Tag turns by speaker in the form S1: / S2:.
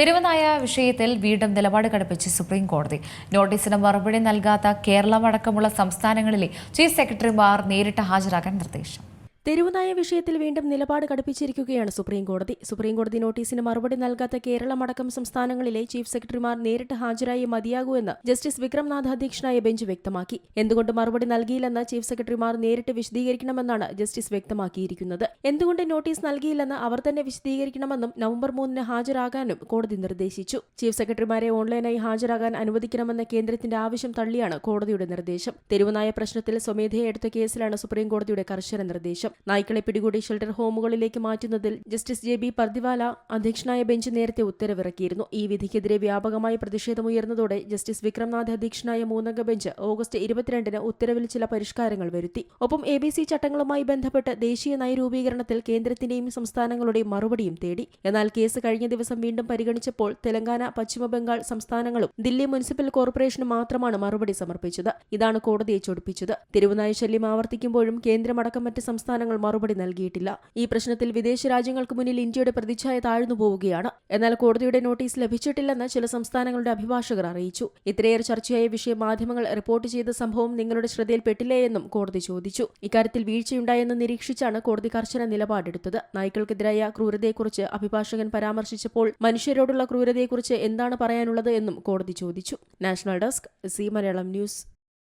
S1: തെരുവനായ വിഷയത്തിൽ വീണ്ടും നിലപാട് കടുപ്പിച്ച് സുപ്രീം കോടതി. നോട്ടീസിന് മറുപടി നൽകാത്ത കേരളമടക്കമുള്ള സംസ്ഥാനങ്ങളിലെ ചീഫ് സെക്രട്ടറിമാർ നേരിട്ട് ഹാജരാകാൻ നിർദ്ദേശം.
S2: തെരുവുനായ വിഷയത്തിൽ വീണ്ടും നിലപാട് കടുപ്പിച്ചിരിക്കുകയാണ് സുപ്രീം കോടതി സുപ്രീം കോടതി നോട്ടീസിന് മറുപടി നൽകാത്ത കേരളമടക്കം സംസ്ഥാനങ്ങളിലെ ചീഫ് സെക്രട്ടറിമാർ നേരിട്ട് ഹാജരായി മതിയാകൂ എന്ന് ജസ്റ്റിസ് വിക്രംനാഥ് അധ്യക്ഷനായ ബെഞ്ച് വ്യക്തമാക്കി. എന്തുകൊണ്ട് മറുപടി നൽകിയില്ലെന്ന് ചീഫ് സെക്രട്ടറിമാർ നേരിട്ട് വിശദീകരിക്കണമെന്നാണ് ജസ്റ്റിസ് വ്യക്തമാക്കിയിരിക്കുന്നത്. എന്തുകൊണ്ട് നോട്ടീസ് നൽകിയില്ലെന്ന് അവർ തന്നെ വിശദീകരിക്കണമെന്നും നവംബർ മൂന്നിന് ഹാജരാകാനും കോടതി നിർദ്ദേശിച്ചു. ചീഫ് സെക്രട്ടറിമാരെ ഓൺലൈനായി ഹാജരാകാൻ അനുവദിക്കണമെന്ന കേന്ദ്രത്തിന്റെ ആവശ്യം തള്ളിയാണ് കോടതിയുടെ നിർദ്ദേശം. തെരുവുനായ പ്രശ്നത്തിൽ സ്വമേധയെ എടുത്ത കേസിലാണ് സുപ്രീം കോടതിയുടെ കർശന നിർദ്ദേശം. നായ്ക്കളെ പിടികൂടി ഷെൽട്ടർ ഹോമുകളിലേക്ക് മാറ്റുന്നതിൽ ജസ്റ്റിസ് ജെ ബി പർദിവാല അധ്യക്ഷനായ ബെഞ്ച് നേരത്തെ ഉത്തരവിറക്കിയിരുന്നു. ഈ വിധിക്കെതിരെ വ്യാപകമായ പ്രതിഷേധമുയർന്നതോടെ ജസ്റ്റിസ് വിക്രംനാഥ് അധ്യക്ഷനായ മൂന്നംഗ ബെഞ്ച് ഓഗസ്റ്റ് ഇരുപത്തിരണ്ടിന് ഉത്തരവിൽ ചില പരിഷ്കാരങ്ങൾ വരുത്തി. ഒപ്പം എ ബി സി ചട്ടങ്ങളുമായി ബന്ധപ്പെട്ട് ദേശീയ നയരൂപീകരണത്തിൽ കേന്ദ്രത്തിന്റെയും സംസ്ഥാനങ്ങളുടെയും മറുപടിയും തേടി. എന്നാൽ കേസ് കഴിഞ്ഞ ദിവസം വീണ്ടും പരിഗണിച്ചപ്പോൾ തെലങ്കാന പശ്ചിമബംഗാൾ സംസ്ഥാനങ്ങളും ദില്ലി മുനിസിപ്പൽ കോർപ്പറേഷനും മാത്രമാണ് മറുപടി സമർപ്പിച്ചത്. ഇതാണ് കോടതിയെ ചൊടിപ്പിച്ചത്. തിരുവനായ ശല്യം ആവർത്തിക്കുമ്പോഴും കേന്ദ്രമടക്കം മറ്റ് സംസ്ഥാനങ്ങൾ മറുപടി നൽകിയിട്ടില്ല. ഈ പ്രശ്നത്തിൽ വിദേശ രാജ്യങ്ങൾക്ക് മുന്നിൽ ഇന്ത്യയുടെ പ്രതിച്ഛായ താഴ്ന്നു പോവുകയാണ്. എന്നാൽ കോടതിയുടെ നോട്ടീസ് ലഭിച്ചിട്ടില്ലെന്ന് ചില സംസ്ഥാനങ്ങളുടെ അഭിഭാഷകർ അറിയിച്ചു. ഇത്രയേറെ ചർച്ചയായ വിഷയം മാധ്യമങ്ങൾ റിപ്പോർട്ട് ചെയ്ത സംഭവം നിങ്ങളുടെ ശ്രദ്ധയിൽപ്പെട്ടില്ലേ എന്നും കോടതി ചോദിച്ചു. ഇക്കാര്യത്തിൽ വീഴ്ചയുണ്ടായെന്ന് നിരീക്ഷിച്ചാണ് കോടതി കർശന നിലപാടെടുത്തത്. നായ്ക്കൾക്കെതിരായ ക്രൂരതയെക്കുറിച്ച് അഭിഭാഷകൻ പരാമർശിച്ചപ്പോൾ മനുഷ്യരോടുള്ള ക്രൂരതയെക്കുറിച്ച് എന്താണ് പറയാനുള്ളത് എന്നും കോടതി ചോദിച്ചു. National desk Zee Malayalam news.